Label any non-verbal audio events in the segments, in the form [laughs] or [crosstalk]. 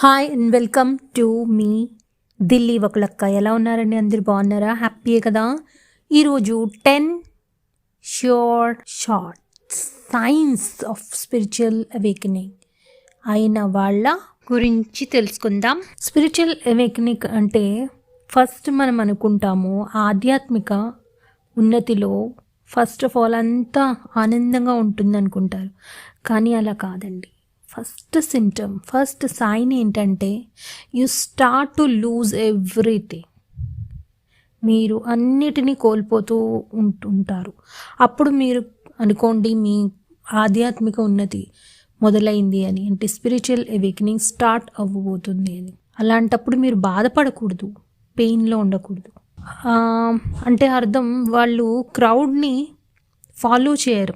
Hi and welcome to మీ ఢిల్లీ ఒకలక్క ఎలా ఉన్నారండి? అందరు బాగున్నారా? హ్యాపీయే కదా? ఈరోజు ten sure shot signs of spiritual awakening అయిన వాళ్ళ గురించి తెలుసుకుందాం. స్పిరిచువల్ అవేకనింగ్ అంటే ఫస్ట్ మనం అనుకుంటాము ఆధ్యాత్మిక ఉన్నతిలో ఫస్ట్ ఆఫ్ ఆల్ అంతా ఆనందంగా ఉంటుంది అనుకుంటారు కానీ అలా కాదండి. ఫస్ట్ సింటమ్ ఫస్ట్ సైన్ ఏంటంటే you start to lose everything మీరు అన్నిటినీ కోల్పోతూ ఉంటుంటారు అప్పుడు మీరు అనుకోండి మీ ఆధ్యాత్మిక ఉన్నతి మొదలైంది అని అంటే స్పిరిచువల్ ఎవేకనింగ్ స్టార్ట్ అవ్వబోతుంది అని. అలాంటప్పుడు మీరు బాధపడకూడదు పెయిన్లో ఉండకూడదు. అంటే అర్థం వాళ్ళు క్రౌడ్ని ఫాలో చేయరు.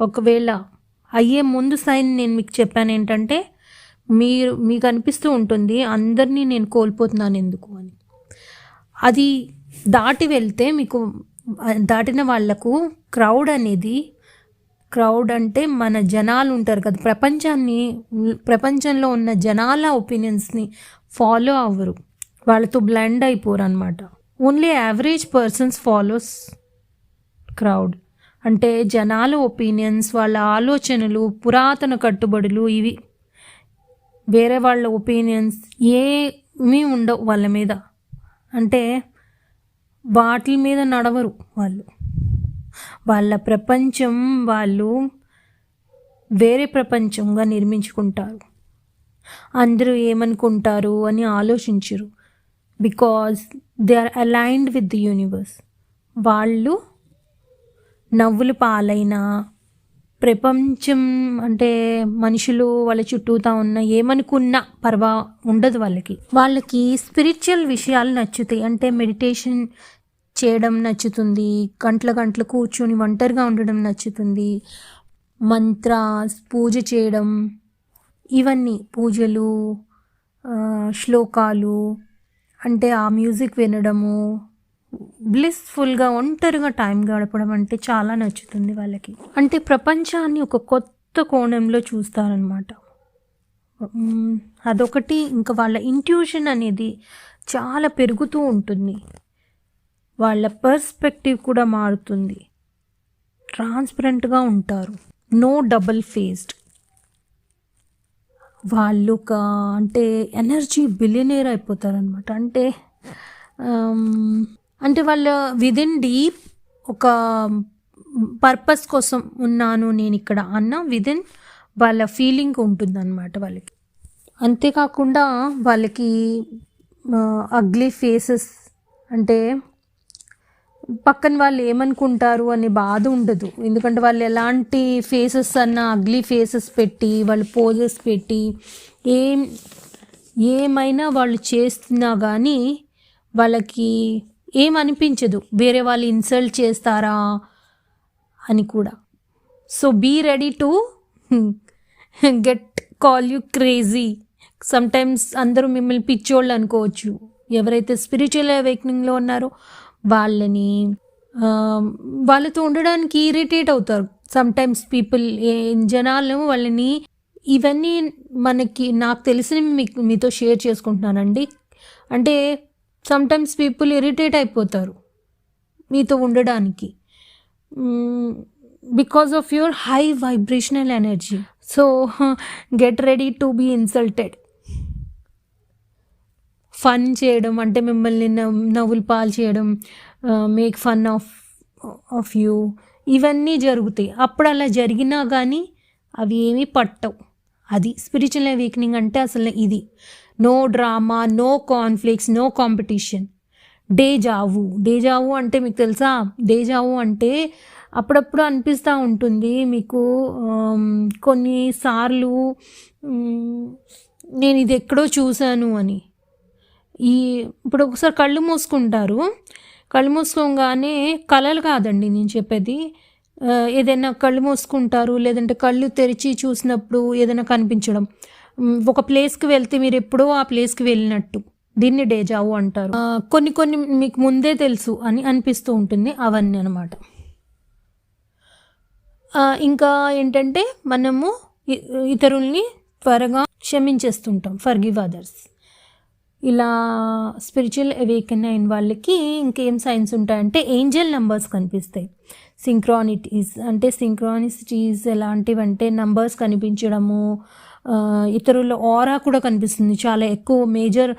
ఒకవేళ అయ్యే ముందు సైన్ నేను మీకు చెప్పాను ఏంటంటే మీరు మీకు అనిపిస్తూ ఉంటుంది అందరినీ నేను కోల్పోతున్నాను ఎందుకు అని. అది దాటి వెళ్తే మీకు దాటిన వాళ్ళకు క్రౌడ్ అనేది క్రౌడ్ అంటే మన జనాలు ఉంటారు కదా ప్రపంచాన్ని ప్రపంచంలో ఉన్న జనాల ఒపీనియన్స్ని ఫాలో అవ్వరు. వాళ్ళతో బ్లెండ్ అయిపోరు అనమాట only average persons follows crowd అంటే జనాల ఒపీనియన్స్ వాళ్ళ ఆలోచనలు పురాతన కట్టుబడులు ఇవి. వేరే వాళ్ళ ఒపీనియన్స్ ఏమీ ఉండవు వాళ్ళ మీద. అంటే వాటి మీద నడవరు వాళ్ళు. వాళ్ళ ప్రపంచం వాళ్ళు వేరే ప్రపంచంగా నిర్మించుకుంటారు. అందరూ ఏమనుకుంటారు అని ఆలోచించరు. Because they are aligned with the universe వాళ్ళు నవ్వులు పాలైన ప్రపంచం అంటే మనుషులు వాళ్ళ చుట్టూతా ఉన్న ఏమనుకున్నా పర్వా ఉండదు వాళ్ళకి. వాళ్ళకి స్పిరిచువల్ విషయాలు నచ్చుతాయి. అంటే మెడిటేషన్ చేయడం నచ్చుతుంది. గంటల గంటలు కూర్చొని ఒంటరిగా ఉండడం నచ్చుతుంది. మంత్రాస్ పూజ చేయడం ఇవన్నీ పూజలు శ్లోకాలు అంటే ఆ మ్యూజిక్ వినడము బ్లిస్ఫుల్గా ఒంటరిగా టైం గడపడం అంటే చాలా నచ్చుతుంది వాళ్ళకి. అంటే ప్రపంచాన్ని ఒక కొత్త కోణంలో చూస్తారనమాట అదొకటి ఇంకా వాళ్ళ ఇంట్యూషన్ అనేది చాలా పెరుగుతూ ఉంటుంది. వాళ్ళ పర్స్పెక్టివ్ కూడా మారుతుంది. ట్రాన్స్పరెంట్గా ఉంటారు. నో డబుల్ ఫేస్డ్ వాళ్ళు ఒక అంటే ఎనర్జీ బిలియనేర్ అయిపోతారనమాట అంటే అంటే వాళ్ళ విదిన్ డీప్ ఒక పర్పస్ కోసం ఉన్నాను నేను ఇక్కడ అన్న విదిన్ వాళ్ళ ఫీలింగ్ ఉంటుందన్నమాట వాళ్ళకి. అంతేకాకుండా వాళ్ళకి అగ్లీ ఫేసెస్ అంటే పక్కన వాళ్ళు ఏమనుకుంటారు అనే బాధ ఉండదు. ఎందుకంటే వాళ్ళు ఎలాంటి ఫేసెస్ అన్న అగ్లీ ఫేసెస్ పెట్టి వాళ్ళు పోజెస్ పెట్టి ఏం ఏమైనా వాళ్ళు చేస్తున్నా కానీ వాళ్ళకి ఏమనిపించదు? వేరే వాళ్ళు ఇన్సల్ట్ చేస్తారా? అని కూడా. So be ready to get call you crazy sometimes అందరూ మిమ్మల్ని పిచ్చోళ్ళు అనుకోవచ్చు. ఎవరైతే స్పిరిచువల్ అవేక్నింగ్లో ఉన్నారో వాళ్ళని వాళ్ళతో ఉండడానికి ఇరిటేట్ అవుతారు. సమ్టైమ్స్ పీపుల్ జనాలు వాళ్ళని ఇవన్నీ మనకి నాకు తెలిసిన మీకు మీతో షేర్ చేసుకుంటున్నానండి. అంటే సమ్టైమ్స్ పీపుల్ ఇరిటేట్ అయిపోతారు మీతో ఉండడానికి. Because of your high vibrational energy so get ready to be insulted fun చేయడం అంటే మిమ్మల్ని నవ్వులు పాలు చేయడం make fun of of you ఇవన్నీ జరుగుతాయి. అప్పుడు అలా జరిగినా కానీ అవి ఏమీ పట్టవు. అది స్పిరిచువల్ అవేకనింగ్ అంటే అసలు ఇది. No drama no conflicts no competition deja vu deja vu అంటే మీకు తెలుసా? డేజావు అంటే అప్పుడప్పుడు అనిపిస్తూ ఉంటుంది మీకు కొన్నిసార్లు నేను ఇది ఎక్కడో చూశాను అని. ఈ ఇప్పుడు ఒకసారి కళ్ళు మూసుకుంటారు. కళ్ళు మూసుకోగానే కళలు కాదండి నేను చెప్పేది. ఏదైనా కళ్ళు మూసుకుంటారు లేదంటే కళ్ళు తెరిచి చూసినప్పుడు ఏదైనా కనిపించడం. ఒక ప్లేస్కి వెళ్తే మీరు ఎప్పుడో ఆ ప్లేస్కి వెళ్ళినట్టు. దీన్ని డేజావు అంటారు. కొన్ని కొన్ని మీకు ముందే తెలుసు అని అనిపిస్తూ ఉంటుంది అవన్నీ అనమాట ఇంకా ఏంటంటే మనము ఇతరుల్ని త్వరగా క్షమించేస్తుంటాం. ఫర్ గివ్ అదర్స్ ఇలా స్పిరిచువల్ అవేకన్ అయిన వాళ్ళకి ఇంకేం సైన్స్ ఉంటాయంటే ఏంజల్ నంబర్స్ కనిపిస్తాయి. సింక్రానిటీస్ అంటే సింక్రానిసిటీస్ ఎలాంటివంటే నంబర్స్ కనిపించడము ఇతరుల ఆరా కూడా కనిపిస్తుంది. చాలా ఎక్కువ మేజర్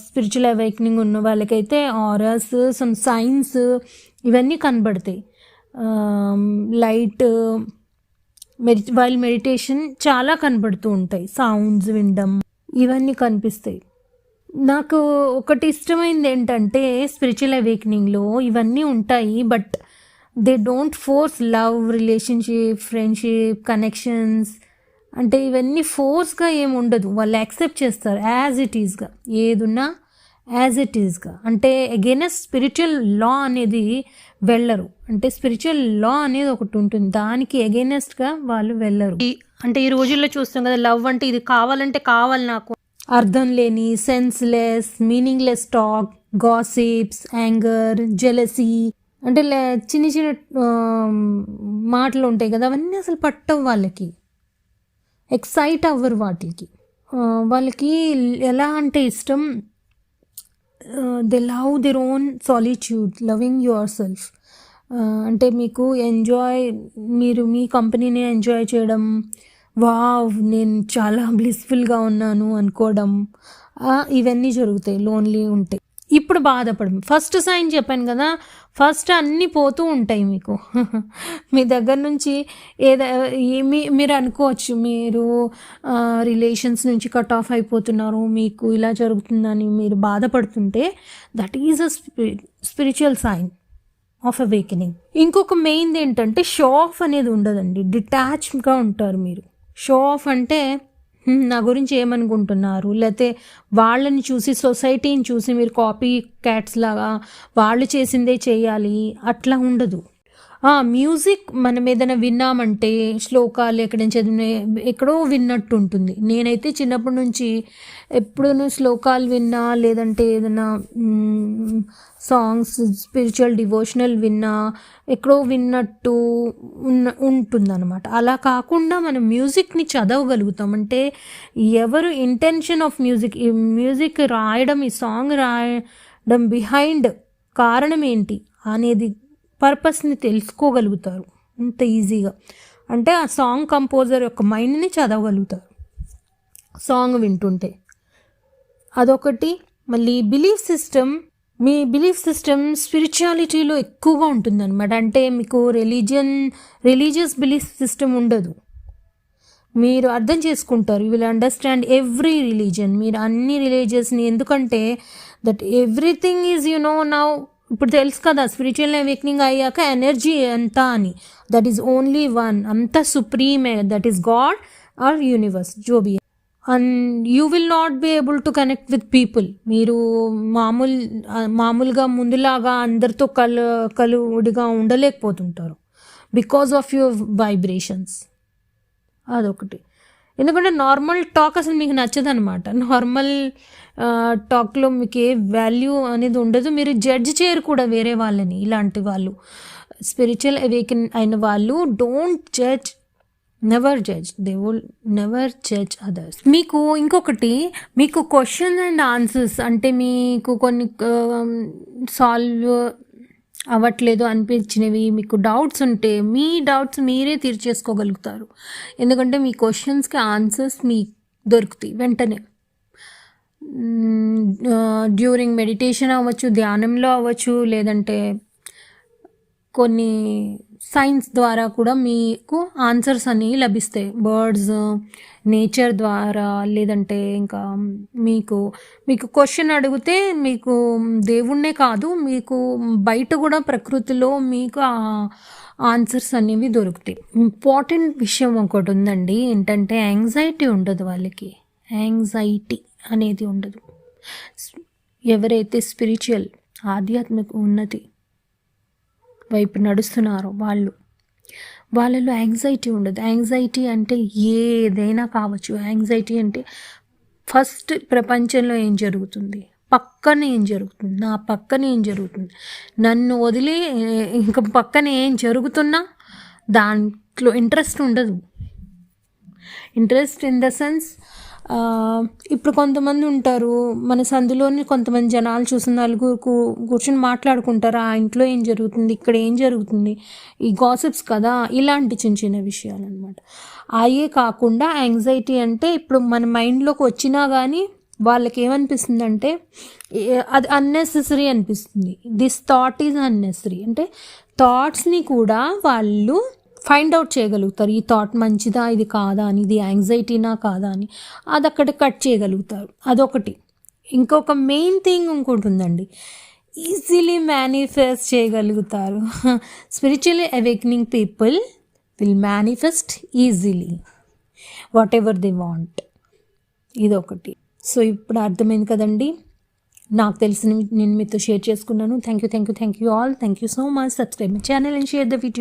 స్పిరిచువల్ అవేక్నింగ్ ఉన్న వాళ్ళకైతే ఆరాస్ సమ్ సైన్స్ ఇవన్నీ కనబడతాయి. లైట్ మెడి వైల్ మెడిటేషన్ చాలా కనబడుతూ ఉంటాయి. సౌండ్స్ వినడం ఇవన్నీ కనిపిస్తాయి. నాకు ఒకటి ఇష్టమైంది ఏంటంటే స్పిరిచువల్ అవేకనింగ్లో ఇవన్నీ ఉంటాయి but they don't force love relationship friendship connections అంటే ఇవన్నీ ఫోర్స్గా ఏమి ఉండదు. వాళ్ళు యాక్సెప్ట్ చేస్తారు యాజ్ ఇట్ ఈస్గా ఏదున్నా యాజ్ ఇట్ ఈస్గా అంటే అగైనెస్ట్ స్పిరిచువల్ లా అనేది వెళ్ళరు. అంటే స్పిరిచువల్ లా అనేది ఒకటి ఉంటుంది. దానికి అగైనెస్ట్గా వాళ్ళు వెళ్ళరు. అంటే ఈ రోజుల్లో చూస్తాం కదా లవ్ అంటే ఇది కావాలంటే కావాలి నాకు. అర్థం లేని senseless meaningless talk gossips anger jealousy అంటే చిన్న చిన్న మాటలు ఉంటాయి కదా అవన్నీ అసలు పట్టవు వాళ్ళకి. ఎక్సైట్ అవ్వరు వాటికి. వాళ్ళకి ఎలా అంటే ఇష్టం they love their own solitude loving yourself అంటే మీకు ఎంజాయ్ మీరు మీ కంపెనీని ఎంజాయ్ చేయడం వావ్ నేను చాలా బ్లిస్ఫుల్గా ఉన్నాను అనుకోవడం ఇవన్నీ జరుగుతాయి లోన్లీ ఉంటాయి ఇప్పుడు బాధపడం. ఫస్ట్ సైన్ చెప్పాను కదా ఫస్ట్ అన్నీ పోతూ ఉంటాయి మీకు. [laughs] మీ దగ్గర నుంచి ఏదో మీ మీరు అనుకోవచ్చు మీరు రిలేషన్స్ నుంచి కట్ ఆఫ్ అయిపోతున్నారు మీకు ఇలా జరుగుతుందని మీరు బాధపడుతుంటే that is a spiritual sign of awakening ఇంకొక మెయిన్ ఏంటంటే షో ఆఫ్ అనేది ఉండదండి. డిటాచ్గా ఉంటారు మీరు. షో ఆఫ్ అంటే నా గురించి ఏమనుకుంటున్నారు? లేకపోతే వాళ్ళని చూసి సొసైటీని చూసి మీరు కాపీ క్యాట్స్ లాగా వాళ్ళు చేసిందే చేయాలి? అట్లా ఉండదు. మ్యూజిక్ మనం ఏదైనా విన్నామంటే శ్లోకాలు ఎక్కడ చదివిన ఎక్కడో విన్నట్టు ఉంటుంది. నేనైతే చిన్నప్పటి నుంచి ఎప్పుడూ శ్లోకాలు విన్నా లేదంటే ఏదైనా సాంగ్స్ స్పిరిచువల్ డివోషనల్ విన్నా ఎక్కడో విన్నట్టు ఉన్న ఉంటుందన్నమాట. అలా కాకుండా మనం మ్యూజిక్ని చదవగలుగుతాం. అంటే ఎవరు ఇంటెన్షన్ ఆఫ్ మ్యూజిక్ ఈ మ్యూజిక్ రాయడం ఈ సాంగ్ రాయడం బిహైండ్ కారణం ఏంటి అనేది పర్పస్ని తెలుసుకోగలుగుతారు. అంత ఈజీగా. అంటే ఆ సాంగ్ కంపోజర్ యొక్క మైండ్ని చదవగలుగుతారు. సాంగ్ వింటుంటే. అదొకటి. మళ్ళీ బిలీఫ్ సిస్టమ్. మీ బిలీఫ్ సిస్టమ్ స్పిరిచువాలిటీలో ఎక్కువగా ఉంటుందన్నమాట. అంటే మీకు రిలీజియన్ రిలీజియస్ బిలీఫ్ సిస్టమ్ ఉండదు. మీరు అర్థం చేసుకుంటారు. You will understand every religion. మీరు అన్ని రిలీజియస్ని. ఎందుకంటే that everything is you know now ఇప్పుడు తెలుసు కదా స్పిరిచువల్ అవేక్నింగ్ అయ్యాక ఎనర్జీ ఎంత అని. దట్ ఈస్ ఓన్లీ వన్ అంత సుప్రీమే that is God or universe gobi and you will not be able to connect with people మీరు మామూలు మామూలుగా ముందులాగా అందరితో కలు కలుడిగా ఉండలేకపోతుంటారు. బికాస్ ఆఫ్ యువర్ వైబ్రేషన్స్ అదొకటి. ఎందుకంటే నార్మల్ టాక్ అసలు మీకు నచ్చదు అనమాట నార్మల్ టాక్లో మీకు ఏ వాల్యూ అనేది ఉండదు. మీరు జడ్జ్ చేయరు కూడా వేరే వాళ్ళని ఇలాంటి వాళ్ళు. స్పిరిచువల్ అవేకన్ అయిన వాళ్ళు don't judge never judge they will never judge others మీకు ఇంకొకటి మీకు క్వశ్చన్ అండ్ ఆన్సర్స్ అంటే మీకు కొన్ని సాల్వ్ అవ్వట్లేదు అనిపించినవి మీకు డౌట్స్ ఉంటే మీ డౌట్స్ మీరే తీర్చేసుకోగలుగుతారు. ఎందుకంటే మీ క్వశ్చన్స్కి ఆన్సర్స్ మీ దొరుకుతాయి వెంటనే. డ్యూరింగ్ మెడిటేషన్ అవ్వచ్చు ధ్యానంలో అవ్వచ్చు లేదంటే కొన్ని సైన్స్ ద్వారా కూడా మీకు ఆన్సర్స్ అనేవి లభిస్తాయి. బర్డ్స్ నేచర్ ద్వారా లేదంటే ఇంకా మీకు మీకు క్వశ్చన్ అడిగితే మీకు దేవుణ్ణే కాదు మీకు బయట కూడా ప్రకృతిలో మీకు ఆన్సర్స్ అనేవి దొరుకుతాయి. ఇంపార్టెంట్ విషయం ఒకటి ఉందండి ఏంటంటే యాంగ్జైటీ ఉండదు వాళ్ళకి. యాంగ్జైటీ అనేది ఉండదు. ఎవరైతే స్పిరిచువల్ ఆధ్యాత్మిక ఉన్నతి వైపు నడుస్తున్నారో వాళ్ళు. వాళ్ళలో యాంగ్జైటీ ఉండదు. యాంగ్జైటీ అంటే ఏదైనా కావచ్చు. యాంగ్జైటీ అంటే ఫస్ట్ ప్రపంచంలో ఏం జరుగుతుంది? పక్కన ఏం జరుగుతుంది? నా పక్కన ఏం జరుగుతుంది? నన్ను వదిలి ఇంకా పక్కన ఏం జరుగుతున్నా దాంట్లో ఇంట్రెస్ట్ ఉండదు. ఇంట్రెస్ట్ ఇన్ ద సెన్స్ ఇప్పుడు కొంతమంది ఉంటారు. మన సందులోని కొంతమంది జనాలు చూసిన నలుగురు కూర్చుని కూర్చొని మాట్లాడుకుంటారు. ఆ ఇంట్లో ఏం జరుగుతుంది? ఇక్కడ ఏం జరుగుతుంది? ఈ గాసిప్స్ కదా? ఇలాంటి చిన్న చిన్న విషయాలు అనమాట అయ్యే కాకుండా యాంగ్జైటీ అంటే ఇప్పుడు మన మైండ్లోకి వచ్చినా కానీ వాళ్ళకి ఏమనిపిస్తుంది అంటే అది అన్నెసెసరీ అనిపిస్తుంది. దిస్ థాట్ ఈజ్ అన్నెసరీ అంటే థాట్స్ని కూడా వాళ్ళు ఫైండ్ అవుట్ చేయగలుగుతారు. ఈ థాట్ మంచిదా ఇది కాదా అని ఇది యాంగ్జైటీనా కాదా అని అది అక్కడ కట్ చేయగలుగుతారు. అదొకటి. ఇంకొక మెయిన్ థింగ్ ఇంకోటి ఉందండి. ఈజీలీ మేనిఫెస్ట్ చేయగలుగుతారు. [laughs] Spiritually awakening people will manifest easily. Whatever they want. ఇదొకటి. సో ఇప్పుడు అర్థమైంది కదండి. నాకు తెలిసిన నేను మీతో షేర్ చేసుకున్నాను. Thank you thank you thank you all. Thank you so much. Subscribe my channel and share the video.